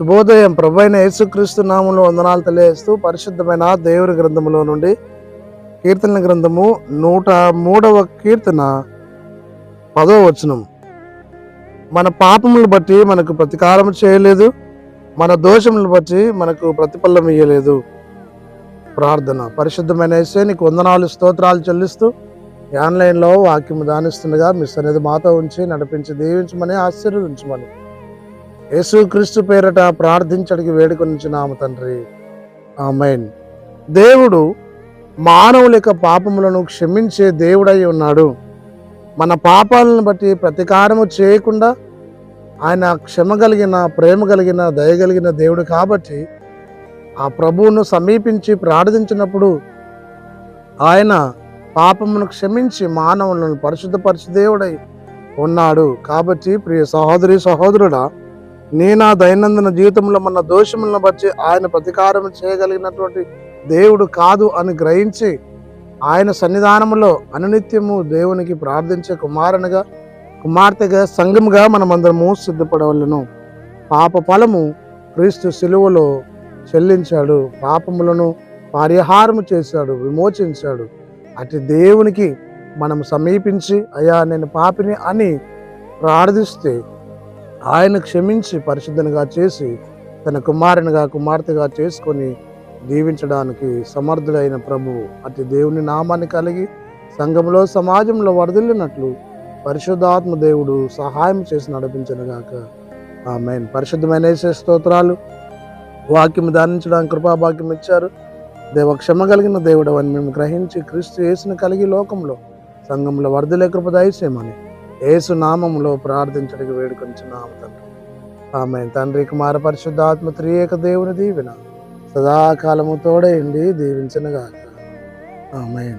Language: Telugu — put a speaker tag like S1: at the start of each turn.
S1: శుభోదయం. ప్రభైన యేసుక్రీస్తు నామంలో వందనాలు తెలియజేస్తూ పరిశుద్ధమైన దేవుని గ్రంథములో నుండి కీర్తన గ్రంథము నూట మూడవ కీర్తన పదవ వచనం. మన పాపములను బట్టి మనకు ప్రతీకారం చేయలేదు. మన దోషములను బట్టి మనకు ప్రతిఫలం ఇయ్యలేదు. ప్రార్థన. పరిశుద్ధమైన యేసే నీకు వందనాలు స్తోత్రాలు చెల్లిస్తూ ఆన్లైన్లో వాక్యము దానిస్తుండగా మీ సన్నిధి మాతో ఉంచి నడిపించి దీవించమని ఆశీర్వదించమని యేసుక్రీస్తు పేరట ప్రార్థించడికి వేడుకొనిచ్చినాము తండ్రి. ఆమెన్. దేవుడు మానవుల యొక్క పాపములను క్షమించే దేవుడై ఉన్నాడు. మన పాపాలను బట్టి ప్రతీకారము చేయకుండా ఆయన క్షమ కలిగిన ప్రేమ కలిగిన దయ కలిగిన దేవుడు కాబట్టి ఆ ప్రభువును సమీపించి ప్రార్థించినప్పుడు ఆయన పాపమును క్షమించి మానవులను పరిశుద్ధపరిచి దేవుడై ఉన్నాడు. కాబట్టి ప్రియ సహోదరి సహోదరుడా నీ నా దైనందిన జీవితంలో మన దోషములను బట్టి ఆయన ప్రతీకారం చేయగలిగినటువంటి దేవుడు కాదు అని గ్రహించి ఆయన సన్నిధానములో అనునిత్యము దేవునికి ప్రార్థించే కుమారునిగా కుమార్తెగా సంఘముగా మనమందరము సిద్ధపడవలను. పాప ఫలము క్రీస్తు శిలువలో చెల్లించాడు. పాపములను పరిహారము చేశాడు విమోచించాడు. అటు దేవునికి మనం సమీపించి అయ్యా నేను పాపిని అని ప్రార్థిస్తే ఆయన క్షమించి పరిశుద్ధనిగా చేసి తన కుమారునిగా కుమార్తెగా చేసుకొని దీవించడానికి సమర్థుడైన ప్రభువు. అతి దేవుని నామాన్ని కలిగి సంఘంలో సమాజంలో వరదిల్లినట్లు పరిశుద్ధాత్మ దేవుడు సహాయం చేసి నడిపించనుగాక ఆమె పరిశుద్ధమైన స్తోత్రాలు. వాక్యం ధ్యానించడానికి కృపాభాగ్యం ఇచ్చారు. దేవ క్షమ కలిగిన దేవుడు అని మేము గ్రహించి క్రీస్తు యేసును కలిగి లోకంలో సంఘంలో వరదలే కృప దయచేయమని ఏసు నామంలో ప్రార్థించడానికి వేడుకొంచున్నాము తండ్రి. ఆమె తండ్రి కుమార పరిశుద్ధాత్మ త్రియేక దేవుని దీవెన సదాకాలము తోడేయండి దీవించనుగాక. ఆమె